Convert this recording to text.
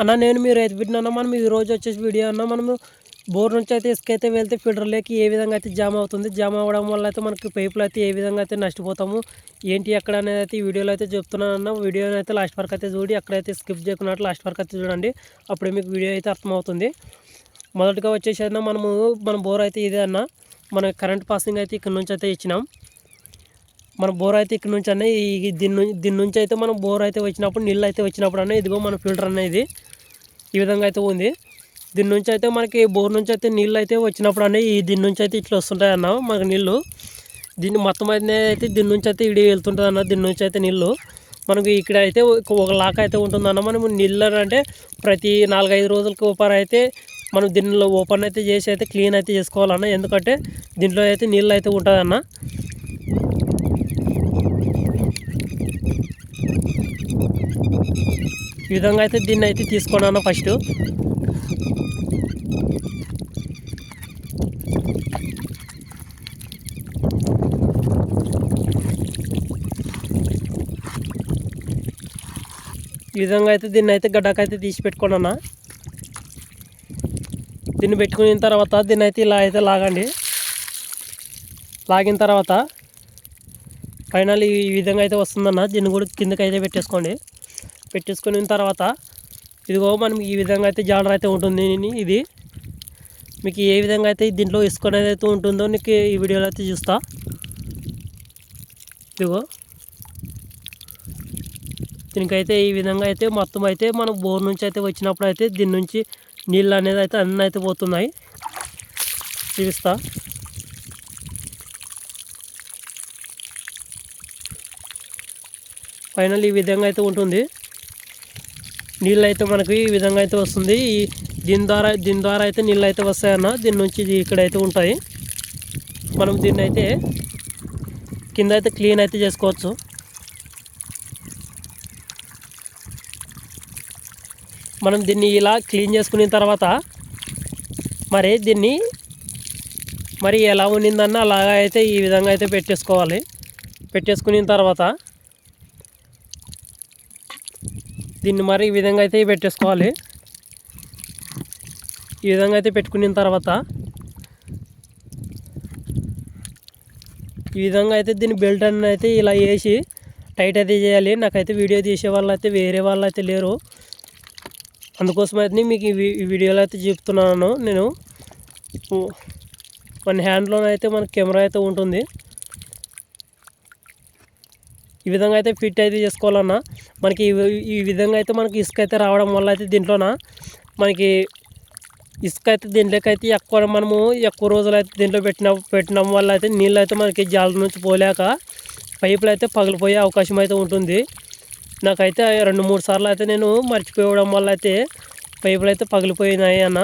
అన్న నేను మీ రైతు బిడ్డనన్న మనం ఈ రోజు వచ్చేసి వీడియో అన్న మనము బోర్ నుంచి అయితే ఇసుక అయితే వెళ్తే ఫిల్టర్లోకి ఏ విధంగా అయితే జామ్ అవుతుంది జామ్ అవ్వడం వల్ల అయితే మనకి పైపులు అయితే ఏ విధంగా అయితే నష్టపోతాము ఏంటి ఎక్కడ అనేది అయితే ఈ వీడియోలో అయితే చెప్తున్నాను అన్న వీడియోని అయితే లాస్ట్ వరకు అయితే చూడి ఎక్కడైతే స్కిప్ చేయకున్నట్టు లాస్ట్ వరకు అయితే చూడండి అప్పుడే మీకు వీడియో అయితే అర్థమవుతుంది. మొదటగా వచ్చేసి అన్న మనము మన బోర్ అయితే ఇదే అన్న మన కరెంట్ పాసింగ్ అయితే ఇక్కడ నుంచి అయితే ఇచ్చినాం. మన బోర్ అయితే ఇక్కడ నుంచి అన్న ఈ దీని నుంచి దీని నుంచి అయితే మనం బోర్ అయితే వచ్చినప్పుడు నీళ్ళు అయితే వచ్చినప్పుడు అన్న ఇదిగో మన ఫిల్టర్ అనేది. ఈ విధంగా అయితే ఉంది. దీని నుంచి అయితే మనకి బోర్ నుంచి అయితే నీళ్ళు అయితే వచ్చినప్పుడు అన్నీ ఈ దీని నుంచి అయితే ఇట్లా వస్తుంటాయి అన్న మనకు నీళ్ళు. దీన్ని మొత్తం అయితే అయితే దీని నుంచి అయితే ఇడి వెళ్తుంటుంది అన్న దీని నుంచి అయితే నీళ్ళు. మనకు ఇక్కడ అయితే ఒక- లాక లాక్ అయితే ఉంటుందన్న మనం నీళ్ళు అంటే ప్రతి నాలుగైదు రోజులకి ఓపెన్ అయితే మనం దీనిలో ఓపెన్ అయితే చేసి అయితే క్లీన్ అయితే చేసుకోవాలన్న. ఎందుకంటే దీంట్లో అయితే నీళ్ళు అయితే ఉంటుందన్న. ఈ విధంగా అయితే దీన్ని అయితే తీసుకున్నాను ఫస్ట్ ఈ విధంగా అయితే దీన్ని అయితే గడ్డకైతే తీసి పెట్టుకున్నాను. దీన్ని పెట్టుకున్న తర్వాత దీన్ని అయితే ఇలా అయితే లాగండి. లాగిన తర్వాత ఫైనల్ ఈ విధంగా అయితే వస్తుందన్న. దీన్ని కూడా కిందకి అయితే పెట్టేసుకోండి. పెట్టేసుకున్న తర్వాత ఇదిగో మనం ఈ విధంగా అయితే జాలర్ అయితే ఉంటుంది ఇది. మీకు ఏ విధంగా అయితే దీంట్లో ఇసుక అనేది అయితే ఉంటుందో నీకు ఈ వీడియోలో అయితే చూస్తా. ఇదిగో. దీనికైతే ఈ విధంగా అయితే మొత్తం అయితే మనం బోర్ నుంచి అయితే వచ్చినప్పుడు అయితే దీని నుంచి నీళ్ళు అనేది అయితే అన్నీ అయితే పోతున్నాయి. చూపిస్తా. ఫైనల్ ఈ విధంగా అయితే ఉంటుంది. నీళ్ళు అయితే మనకు ఈ విధంగా అయితే వస్తుంది. ఈ దీని ద్వారా దీని ద్వారా అయితే నీళ్ళు అయితే వస్తాయన్న దీని నుంచి ఇది ఇక్కడైతే ఉంటాయి. మనం దీన్ని అయితే కింద అయితే క్లీన్ అయితే చేసుకోవచ్చు. మనం దీన్ని ఇలా క్లీన్ చేసుకున్న తర్వాత మరి దీన్ని మరి ఎలా ఉండిందన్న అలాగా అయితే ఈ విధంగా అయితే పెట్టేసుకోవాలి. పెట్టేసుకున్న తర్వాత దీన్ని మరి ఈ విధంగా అయితే పెట్టేసుకోవాలి. ఈ విధంగా అయితే పెట్టుకున్న తర్వాత ఈ విధంగా అయితే దీన్ని బెల్ట్ అని అయితే ఇలా వేసి టైట్ అయితే చేయాలి. నాకైతే వీడియో తీసే వాళ్ళు అయితే వేరే వాళ్ళు అయితే లేరు. అందుకోసం అయితే మీకు ఈ వీ- వీడియోలో అయితే చెప్తున్నాను నేను. వన్ హ్యాండ్లోనైతే మన కెమెరా అయితే ఉంటుంది. ఈ విధంగా అయితే ఫిట్ అయితే చేసుకోవాలన్నా మనకి ఈ విధంగా అయితే మనకి ఇసుక అయితే రావడం వల్ల అయితే దీంట్లోన మనకి ఇసుక అయితే దీంట్లోకి అయితే ఎక్కువ మనము ఎక్కువ రోజులు అయితే దీంట్లో పెట్టిన పెట్టడం వల్ల అయితే నీళ్ళు అయితే మనకి జాల నుంచి పోలేక పైపులు అయితే పగిలిపోయే అవకాశం అయితే ఉంటుంది. నాకైతే రెండు మూడు సార్లు అయితే నేను మర్చిపోవడం వల్ల అయితే పైపులు అయితే పగిలిపోయినాయి అన్న.